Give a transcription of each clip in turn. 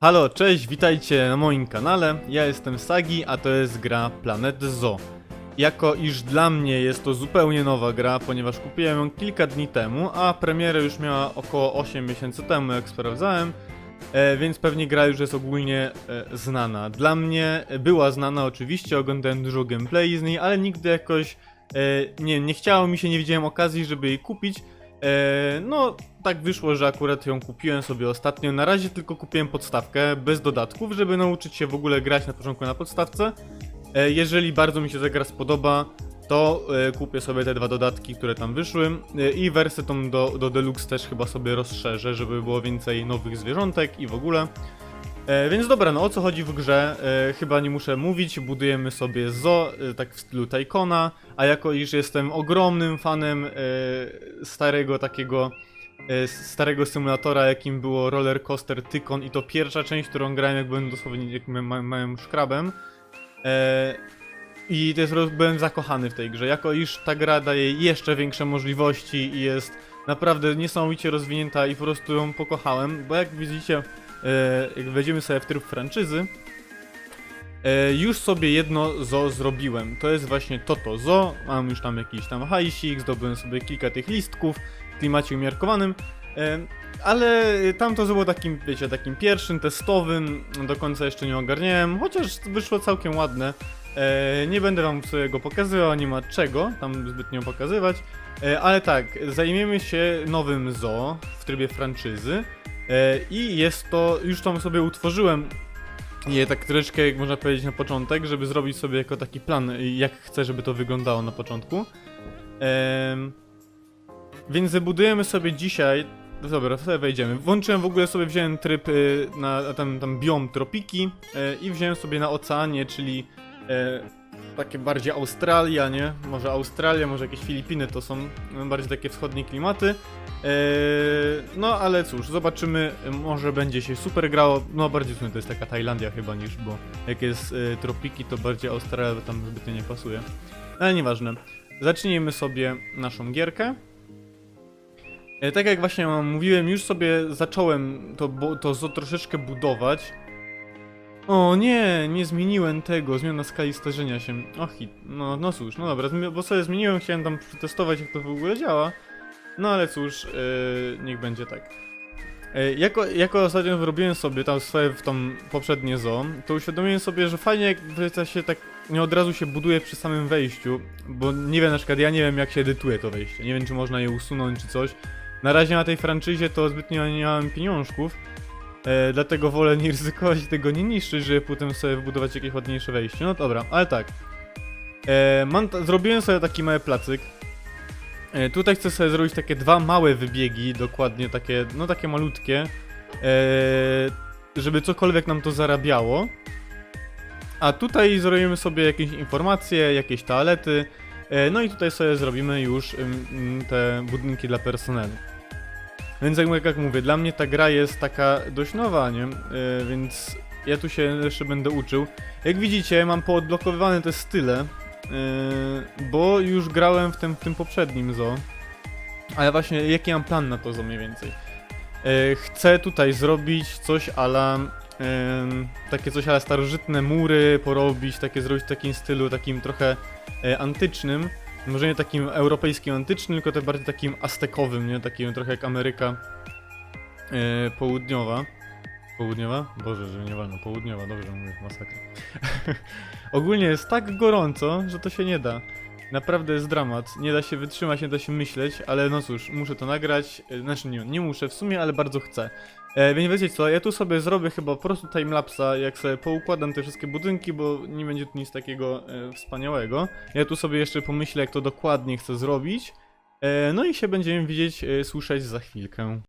Halo, cześć, witajcie na moim kanale. Ja jestem Sagi, a to jest gra Planet Zoo. Jako iż dla mnie jest to zupełnie nowa gra, ponieważ kupiłem ją kilka dni temu, a premierę już miała około 8 miesięcy temu, jak sprawdzałem, e, więc pewnie gra już jest ogólnie e, znana. Dla mnie była znana oczywiście, oglądałem dużo gameplay z niej, ale nigdy jakoś e, nie, nie chciało mi się, nie widziałem okazji, żeby jej kupić. E, no, tak wyszło, że akurat ją kupiłem sobie ostatnio. Na razie tylko kupiłem podstawkę, bez dodatków, żeby nauczyć się w ogóle grać na początku na podstawce. E, jeżeli bardzo mi się ta gra spodoba, to e, kupię sobie te dwa dodatki, które tam wyszły e, i wersję tą do, do Deluxe też chyba sobie rozszerzę, żeby było więcej nowych zwierzątek i w ogóle. Więc dobra, no o co chodzi w grze? Chyba nie muszę mówić, budujemy sobie zoo, tak w stylu Tycona, a jako iż jestem ogromnym fanem starego takiego starego symulatora, jakim było Roller Coaster Tycoon i to pierwsza część, którą grałem jak byłem dosłownie jak ma- ma- małym szkrabem. E, I roz- byłem zakochany w tej grze, jako iż ta gra daje jeszcze większe możliwości i jest naprawdę niesamowicie rozwinięta i po prostu ją pokochałem, bo jak widzicie, e, jak wejdziemy sobie w tryb franczyzy, e, już sobie jedno zo zrobiłem. To jest właśnie Toto Zo. Mam już tam jakiś tam hajsik, zdobyłem sobie kilka tych listków klimacie umiarkowanym. Ale tamto było takim, wiecie, takim pierwszym, testowym, do końca jeszcze nie ogarniałem, chociaż wyszło całkiem ładne. E, nie będę wam sobie go pokazywał, nie ma czego tam zbytnio pokazywać. E, ale tak, zajmiemy się nowym zoo w trybie franczyzy. E, I jest to, już tam sobie utworzyłem je tak troszeczkę, jak można powiedzieć, na początek, żeby zrobić sobie jako taki plan, jak chcę, żeby to wyglądało na początku. Em, więc wybudujemy sobie dzisiaj. no Dobra, sobie wejdziemy. Włączyłem w ogóle sobie, wziąłem tryb y, na tam, tam biom tropiki y, i wziąłem sobie na oceanie, czyli e, takie bardziej Australia, nie? Może Australia, może jakieś Filipiny to są no, bardziej takie wschodnie klimaty. No ale cóż, zobaczymy, może będzie się super grało. No bardziej w sumie to jest taka Tajlandia chyba niż, bo jak jest tropiki, to bardziej Australia tam zbytnio nie pasuje. Ale nieważne. Zacznijmy sobie naszą gierkę. E, Tak jak właśnie mówiłem, już sobie zacząłem to, to troszeczkę budować. O nie, nie zmieniłem tego, zmiana skali starzenia się. Och, no, no cóż, no dobra, bo sobie zmieniłem, chciałem tam przetestować jak to w ogóle działa. No ale cóż, yy, niech będzie tak. Yy, jako, jako ostatnio wyrobiłem sobie tam swoje w tą poprzednie zoo, to uświadomiłem sobie, że fajnie jak się tak nie od razu się buduje przy samym wejściu, bo nie wiem, na przykład ja nie wiem jak się edytuje to wejście, nie wiem czy można je usunąć czy coś. Na razie na tej franczyzie to zbytnio nie miałem pieniążków, e, dlatego wolę nie ryzykować tego nie niszczyć, żeby potem sobie wybudować jakieś ładniejsze wejście. No dobra, ale tak. E, mam zrobiłem sobie taki mały placyk. E, tutaj chcę sobie zrobić takie dwa małe wybiegi, dokładnie takie, no takie malutkie, e, żeby cokolwiek nam to zarabiało. A tutaj zrobimy sobie jakieś informacje, jakieś toalety, e, no i tutaj sobie zrobimy już ym, te budynki dla personelu. Więc jak, jak mówię, dla mnie ta gra jest taka dość nowa, nie? E, więc ja tu się jeszcze będę uczył. Jak widzicie, mam poodblokowywane te style, Yy, bo już grałem w tym, w tym poprzednim zo. Ale właśnie, jaki mam plan na to zo mniej więcej? Yy, chcę tutaj zrobić coś ala yy, takie coś ala starożytne mury porobić, takie zrobić w takim stylu, takim trochę yy, antycznym. Może nie takim europejskim antycznym, tylko bardziej takim aztekowym, nie? Takim trochę jak Ameryka yy, południowa. Południowa? Boże, że nie wolno. Południowa, dobrze mówię, masakra. Ogólnie jest tak gorąco, że to się nie da. Naprawdę jest dramat. Nie da się wytrzymać, nie da się myśleć, ale no cóż, muszę to nagrać. E, Znaczy nie, nie muszę w sumie, ale bardzo chcę. E, więc wiecie co, ja tu sobie zrobię chyba po prostu timelapsa, jak sobie poukładam te wszystkie budynki, bo nie będzie tu nic takiego e, wspaniałego. Ja tu sobie jeszcze pomyślę, jak to dokładnie chcę zrobić. E, no i się będziemy widzieć, e, słyszeć za chwilkę.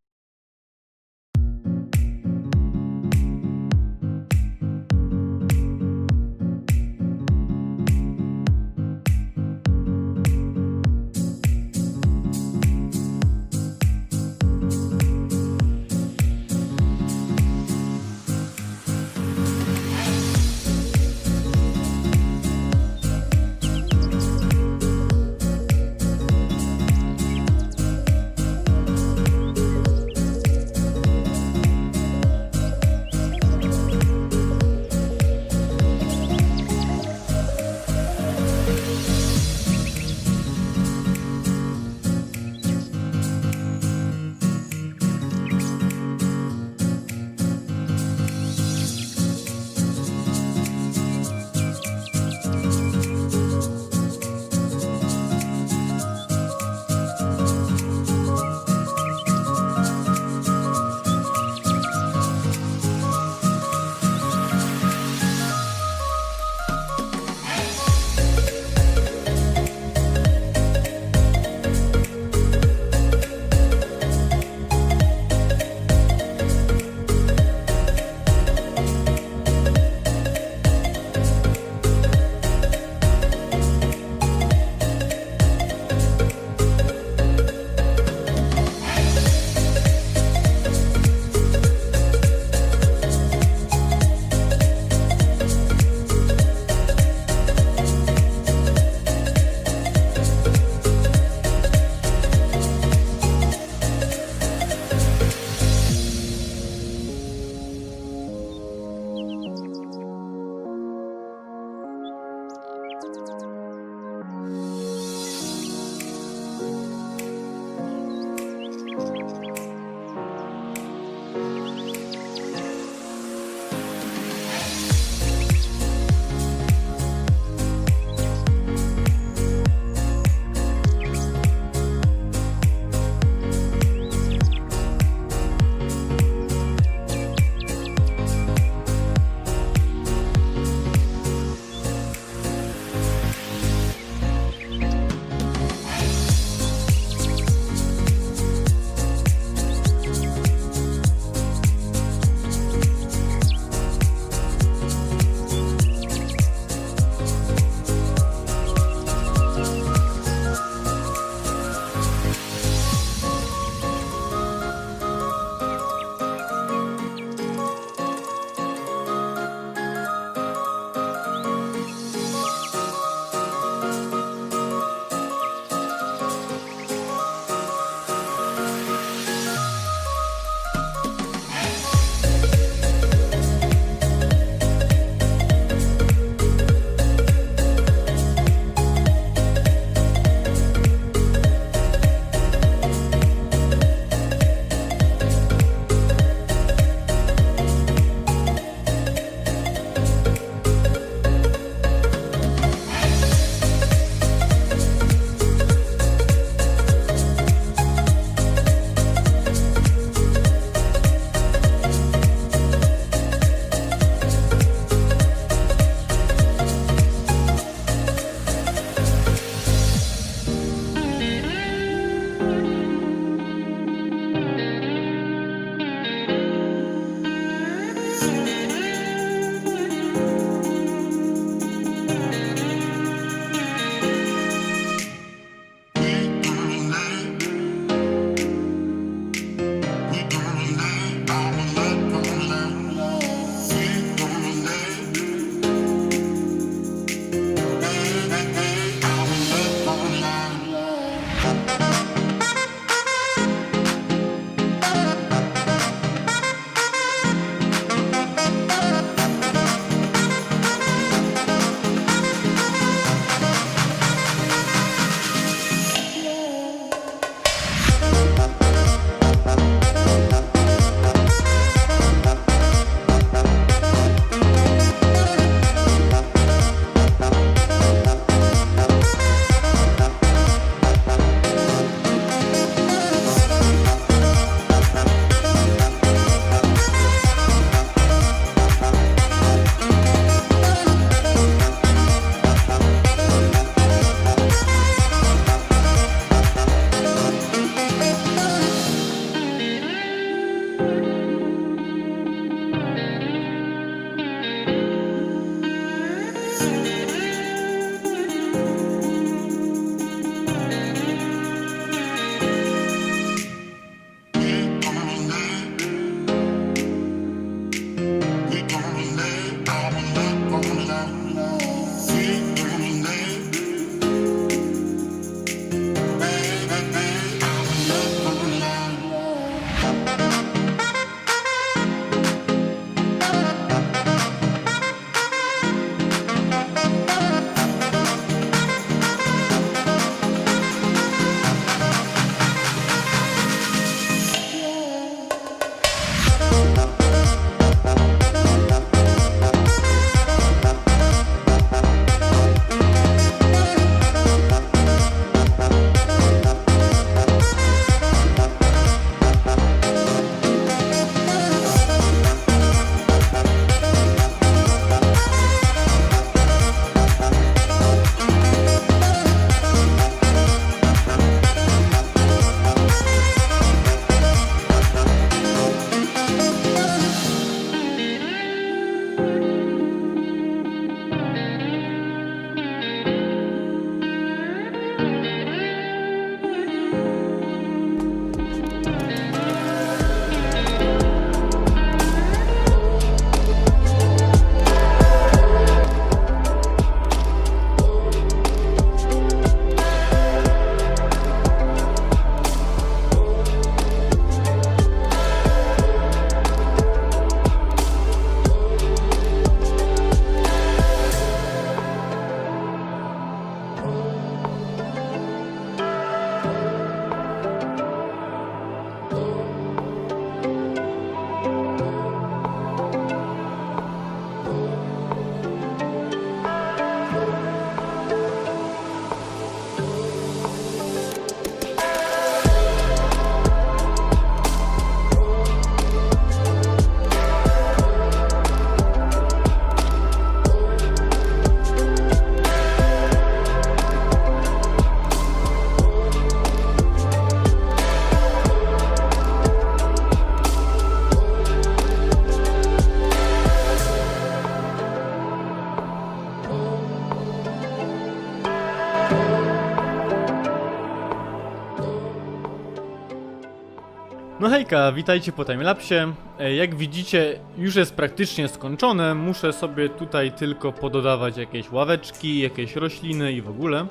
Witajcie po timelapsie. E, Jak widzicie, już jest praktycznie skończone. Muszę sobie tutaj tylko pododawać jakieś ławeczki, jakieś rośliny i w ogóle.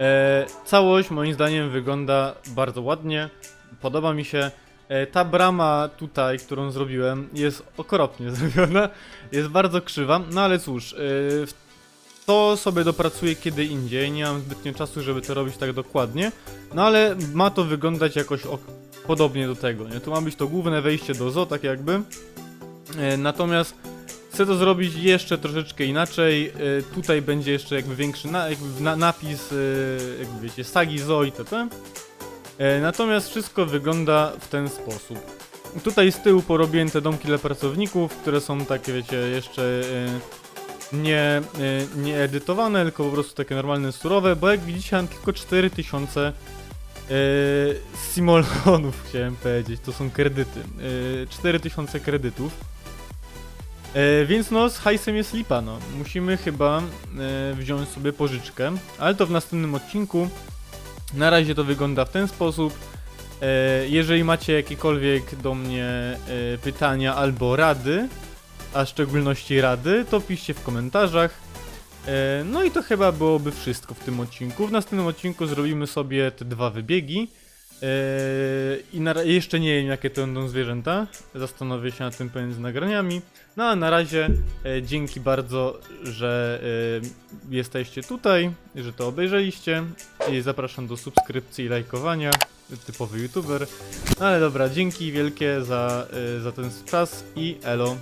E, całość moim zdaniem wygląda bardzo ładnie. Podoba mi się. E, ta brama tutaj, którą zrobiłem, jest okropnie zrobiona. Jest bardzo krzywa, no ale cóż, e, to sobie dopracuję kiedy indziej. Nie mam zbytnio czasu, żeby to robić tak dokładnie. No ale ma to wyglądać jakoś ok podobnie do tego, nie? Tu ma być to główne wejście do zoo, tak jakby. E, natomiast chcę to zrobić jeszcze troszeczkę inaczej. E, tutaj będzie jeszcze jakby większy na, jakby na, napis, e, jakby wiecie, sagi zoo itp. Natomiast wszystko wygląda w ten sposób. Tutaj z tyłu porobiłem te domki dla pracowników, które są takie, wiecie, jeszcze nie, nie edytowane, tylko po prostu takie normalne, surowe, bo jak widzicie mam tylko 4000 Yy, Simolonów chciałem powiedzieć, to są kredyty. Yy, 4000 kredytów. E, więc no, z hajsem jest lipa, no. Musimy chyba e, wziąć sobie pożyczkę, ale to w następnym odcinku. Na razie to wygląda w ten sposób. Jeżeli macie jakiekolwiek do mnie pytania albo rady, a w szczególności rady, to piszcie w komentarzach. E, no i to chyba byłoby wszystko w tym odcinku. W następnym odcinku zrobimy sobie te dwa wybiegi. E, I jeszcze nie wiem jakie to będą zwierzęta. Zastanowię się nad tym pomiędzy nagraniami. No a na razie e, dzięki bardzo, że jesteście tutaj, że to obejrzeliście. I zapraszam do subskrypcji i lajkowania. Typowy youtuber. No ale dobra, dzięki wielkie za, za ten czas i elo.